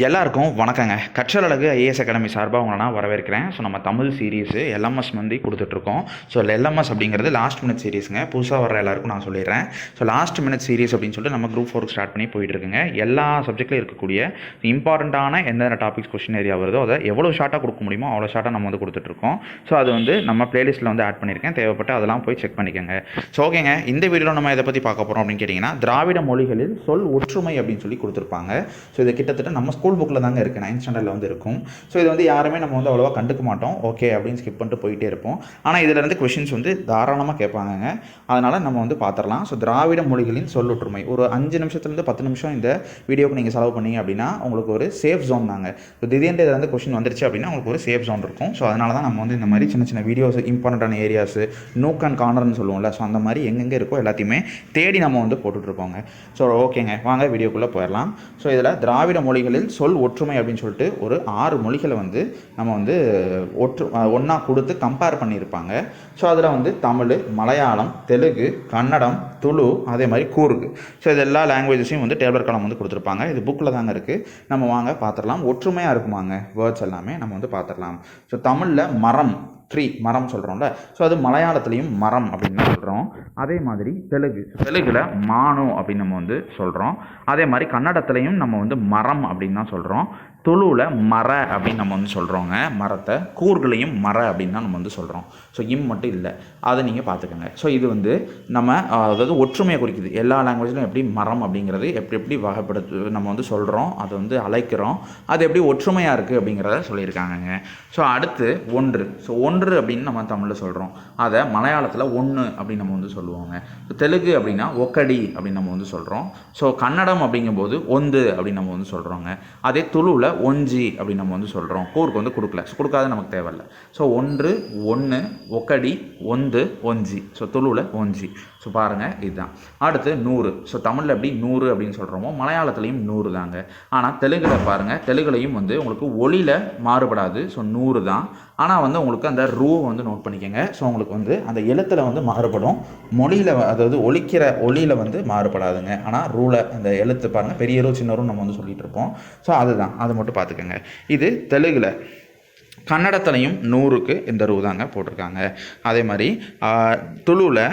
எல்லாருக்கும் வணக்கங்க. கற்றல் அழகு ஐஏஎஸ் அகாடமி சார்பாக உங்களை நான் வரவேற்கிறேன். ஸோ நம்ம தமிழ் சீரீஸு எல்எம்எஸ் வந்து கொடுத்துட்ருக்கோம். ஸோ எல்எம்எஸ் அப்படிங்கிறது லாஸ்ட் மினிட் சீரீஸுங்க புதுசாக வர எல்லாருக்கும் நான் சொல்லிடுறேன். ஸோ லாஸ்ட் மினிட் சீரீஸ் அப்படின்னு சொல்லிட்டு நம்ம குரூப் ஃபோருக்கு ஸ்டார்ட் பண்ணி போயிட்டுருக்குங்க எல்லா சப்ஜெக்ட்லையும் இருக்கக்கூடிய இம்பார்ட்டண்ட்டான எந்தெந்த டாபிக்ஸ் கொஸ்டின் ஏரியா வருதோ அதை எவ்வளோ ஷார்ட்டாக கொடுக்க முடியுமோ அவ்வளோ ஷார்ட்டாக நம்ம வந்து கொடுத்துட்ருக்கோம். ஸோ அது வந்து நம்ம ப்ளேலிஸ்ட்டில் வந்து ஆட் பண்ணியிருக்கேன். தேவைப்பட்டு அதெல்லாம் போய் செக் பண்ணிக்கோங்க. ஸோ ஓகேங்க இந்த வீடியோவில் நம்ம இதை பற்றி பார்க்க போகிறோம் அப்படின்னு கேட்டிங்கன்னா திராவிட மொழிகளில் சொல் ஒற்றுமை அப்படின்னு சொல்லி கொடுத்துருப்பாங்க. ஸோ இது கிட்டத்தட்ட நம்ம ஸ்கூல் புக்கில் தாங்க இருக்குது நைன்த் ஸ்டாண்டர்டில் வந்து இருக்கும். ஸோ இது வந்து யாருமே நம்ம வந்து அவ்வளோவா கண்டுக்க மாட்டோம். ஓகே அப்படின்னு ஸ்கிப் பண்ணிட்டு போயிட்டே இருப்போம். ஆனால் இதில் இருந்து கொஷின்ஸ் வந்து தாராளமாக கேட்பாங்கங்க. அதனால் நம்ம வந்து பார்த்துடலாம் ஸோ திராவிட மொழிகளின் சொல்லொற்றுமை. ஒரு அஞ்சு நிமிஷத்துலேருந்து பத்து நிமிஷம் இந்த வீடியோக்கு நீங்கள் செலவு பண்ணீங்க அப்படின்னா உங்களுக்கு ஒரு சேஃப் ஜோன் தாங்க. ஸோ திடீர்னு இதில் வந்து கொஷின் வந்துருச்சு அப்படின்னா உங்களுக்கு ஒரு சேஃப் ஜோன் இருக்கும். ஸோ அதனால தான் நம்ம வந்து இந்த மாதிரி சின்ன சின்ன வீடியோஸ் இம்பார்ட்டண்டான ஏரியாஸ் நூக் அண்ட் கார்னர்னு சொல்லுவோம்ல. ஸோ அந்த மாதிரி எங்கெங்கே இருக்கோ எல்லாத்தையுமே தேடி நம்ம வந்து போட்டுட்ருப்போங்க ஸோ ஓகேங்க வாங்க வீடியோக்குள்ளே போயிடலாம். ஸோ இதில் திராவிட மொழிகளில் சொல் ஒற்றுமை அப்படின்னு சொல்லிட்டு ஒரு ஆறு மொழிகளை வந்து நம்ம வந்து ஒற்று ஒன்றா கொடுத்து கம்பேர் பண்ணியிருப்பாங்க. ஸோ அதில் வந்து தமிழ் மலையாளம் தெலுங்கு கன்னடம் துளு அதே மாதிரி கூர்கு. ஸோ இது எல்லா லாங்குவேஜஸையும் வந்து டேபிள் காலம் வந்து கொடுத்துருப்பாங்க. இது புக்கில் தாங்க இருக்குது நம்ம வாங்க பார்த்துடலாம். ஒற்றுமையாக இருக்குமாங்க? வேர்ட்ஸ் எல்லாமே நம்ம வந்து பார்த்துடலாம். ஸோ தமிழில் மரம் ட்ரீ மரம் சொல்கிறோம்ல ஸோ அது மலையாளத்துலேயும் மரம் அப்படின்னு சொல்கிறோம் அதே மாதிரி தெலுங்கு. தெலுங்கில் மானு அப்படின்னு நம்ம வந்து சொல்கிறோம் அதே மாதிரி கன்னடத்துலேயும் நம்ம வந்து மரம் அப்படின்னு தான் சொல்கிறோம் துளுவில் மர அப்படின்னு நம்ம வந்து சொல்கிறோங்க மரத்தை கூர்களையும் மர அப்படின்னு தான் நம்ம வந்து சொல்கிறோம் ஸோ இம் மட்டும் இல்லை. அதை நீங்கள் பார்த்துக்கோங்க. ஸோ இது வந்து நம்ம அதாவது ஒற்றுமையை குறிக்குது. எல்லா லாங்குவேஜ்லையும் எப்படி மரம் அப்படிங்கிறது எப்படி எப்படி வகைப்படுத்து நம்ம வந்து சொல்கிறோம் அதை வந்து அழைக்கிறோம். அது எப்படி ஒற்றுமையாக இருக்குது அப்படிங்கிறத சொல்லியிருக்காங்கங்க. ஸோ அடுத்து ஒன்று. ஸோ ஒன்று அப்படின்னு நம்ம தமிழில் சொல்கிறோம் அதை மலையாளத்தில் ஒன்று அப்படின்னு நம்ம வந்து சொல்லுவோங்க. ஸோ தெலுங்கு அப்படின்னா ஒக்கடி அப்படின்னு நம்ம வந்து சொல்கிறோம் ஸோ கன்னடம் அப்படிங்கும்போது ஒந்து அப்படின்னு நம்ம வந்து சொல்கிறோங்க அதே துளுவில் ஒஞ்சி அப்படின்னு நம்ம வந்து சொல்கிறோம் கூருக்கு வந்து கொடுக்கல. ஸோ கொடுக்காத நமக்கு தேவையில்ல. ஸோ ஒன்று ஒன்று ஒக்கடி ஒந்து ஒஞ்சி. ஸோ துளுவில் ஒஞ்சி. ஸோ பாருங்கள் இதுதான். அடுத்து நூறு. ஸோ தமிழில் எப்படி நூறு அப்படின்னு சொல்கிறோமோ மலையாளத்துலேயும் நூறு தாங்க. ஆனால் தெலுங்கில் பாருங்கள் தெலுங்குலையும் வந்து உங்களுக்கு ஒளியில் மாறுபடாது. ஸோ நூறு தான். ஆனால் வந்து உங்களுக்கு அந்த ரூ வந்து நோட் பண்ணிக்கோங்க. ஸோ உங்களுக்கு வந்து அந்த எழுத்தில் வந்து மாறுபடும். மொழியில் அதாவது ஒழிக்கிற ஒளியில் வந்து மாறுபடாதுங்க. ஆனால் ரூவில் அந்த எழுத்து பாருங்கள் பெரிய ரூ சின்ன ரூ நம்ம வந்து சொல்லிகிட்டு இருப்போம். ஸோ அதுதான். அதை மட்டும் பார்த்துக்கோங்க. இது தெலுங்கில் கன்னடத்துலையும் நூறுக்கு இந்த ரூ தாங்க போட்டிருக்காங்க. அதே மாதிரி துளுவில்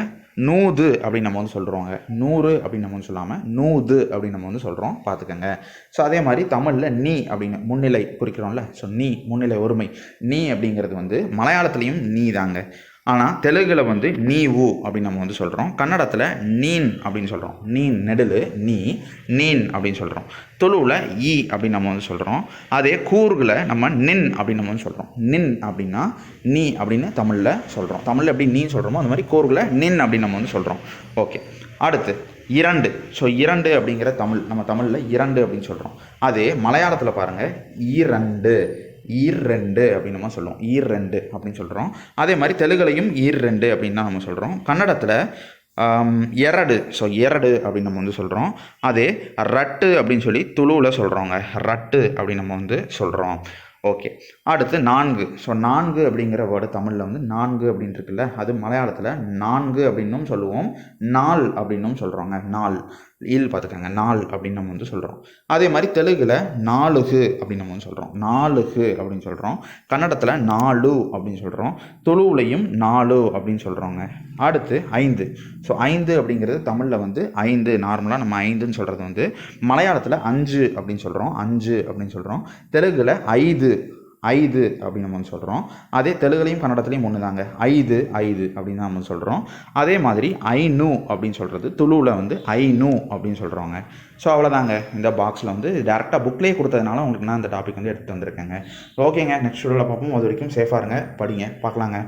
நூது அப்படின்னு நம்ம வந்து சொல்கிறோங்க நூறு அப்படின்னு நம்ம வந்து சொல்லாமல் நூது அப்படின்னு நம்ம வந்து சொல்கிறோம் பார்த்துக்கோங்க. ஸோ அதே மாதிரி தமிழில் நீ அப்படின்னு முன்னிலை குறிக்கிறோம்ல. ஸோ நீ முன்னிலை ஒருமை. நீ அப்படிங்கிறது வந்து மலையாளத்துலேயும் நீ தாங்க ஆனால் தெலுங்கில் வந்து நீ ஊ அப்படின்னு நம்ம வந்து சொல்கிறோம் கன்னடத்தில் நீன் அப்படின்னு சொல்கிறோம் நீன் நெடில் நீ நீன் அப்படின்னு சொல்கிறோம் தொழுவில் ஈ அப்படின்னு நம்ம வந்து சொல்கிறோம் அதே கூர்கில் நம்ம நின் அப்படின்னு நம்ம வந்து சொல்கிறோம் நின் அப்படின்னா நீ அப்படின்னு தமிழில் சொல்கிறோம் தமிழில் எப்படி நீ சொல்கிறோமோ அந்த மாதிரி கூர்கில் நின் அப்படின்னு நம்ம வந்து சொல்கிறோம் ஓகே. அடுத்து இரண்டு. ஸோ இரண்டு அப்படிங்கிற தமிழ் நம்ம தமிழில் இரண்டு அப்படின்னு சொல்கிறோம் அதே மலையாளத்தில் பாருங்கள் இரண்டு. ஈர்ரெண்டு அப்படின்னு நம்ம சொல்லுவோம் ஈர்ரெண்டு அப்படின்னு சொல்கிறோம் அதே மாதிரி தெலுங்குலையும் ஈர்ரெண்டு அப்படின்னு தான் நம்ம சொல்கிறோம் கன்னடத்தில் எரடு. ஸோ எரடு அப்படின்னு நம்ம வந்து சொல்கிறோம் அதே ரட்டு அப்படின்னு சொல்லி துளுவில் சொல்கிறோங்க ரட்டு அப்படின்னு நம்ம வந்து சொல்கிறோம் ஓகே அடுத்து நான்கு. ஸோ நான்கு அப்படிங்கிற வேர்டு தமிழில் வந்து நான்கு அப்படின்னு இருக்குல்ல அது மலையாளத்தில் நான்கு அப்படின்னும் சொல்லுவோம். நாள் அப்படின்னும் சொல்கிறோங்க நாள். ஈல் பார்த்துக்கோங்க. நாள் அப்படின்னு நம்ம வந்து சொல்கிறோம் அதே மாதிரி தெலுங்கில் நாலுகு அப்படின்னு நம்ம வந்து சொல்கிறோம் நாலுகு அப்படின்னு சொல்கிறோம் கன்னடத்தில் நாலு அப்படின்னு சொல்கிறோம் துளுவுலையும் நாலு அப்படின்னு சொல்கிறோங்க அடுத்து ஐந்து. ஸோ ஐந்து அப்படிங்கிறது தமிழில் வந்து ஐந்து. நார்மலாக நம்ம ஐந்துன்னு சொல்கிறது வந்து மலையாளத்தில் அஞ்சு அப்படின்னு சொல்கிறோம் அஞ்சு அப்படின்னு சொல்கிறோம் தெலுங்கில் ஐது ஐது அப்படின்னு நம்ம வந்து சொல்கிறோம் அதே தெலுங்குலையும் கன்னடத்துலையும் ஒன்று தாங்க ஐது ஐது அப்படின்னு தான் நம்ம சொல்கிறோம் அதே மாதிரி ஐநூ அப்படின்னு சொல்கிறது துளுவில் வந்து ஐநூ அப்படின்னு சொல்கிறோங்க ஸோ அவ்வளோதாங்க இந்த பாக்ஸில் வந்து டேரெக்டாக புக்லேயே கொடுத்ததுனால உங்களுக்கு நான் இந்த டாபிக் வந்து எடுத்து வந்திருக்கேங்க. ஓகேங்க நெக்ஸ்ட் வீடியோவில் பார்ப்போம். அது வரைக்கும் சேஃபாக இருங்க. படிங்க பார்க்கலாங்க.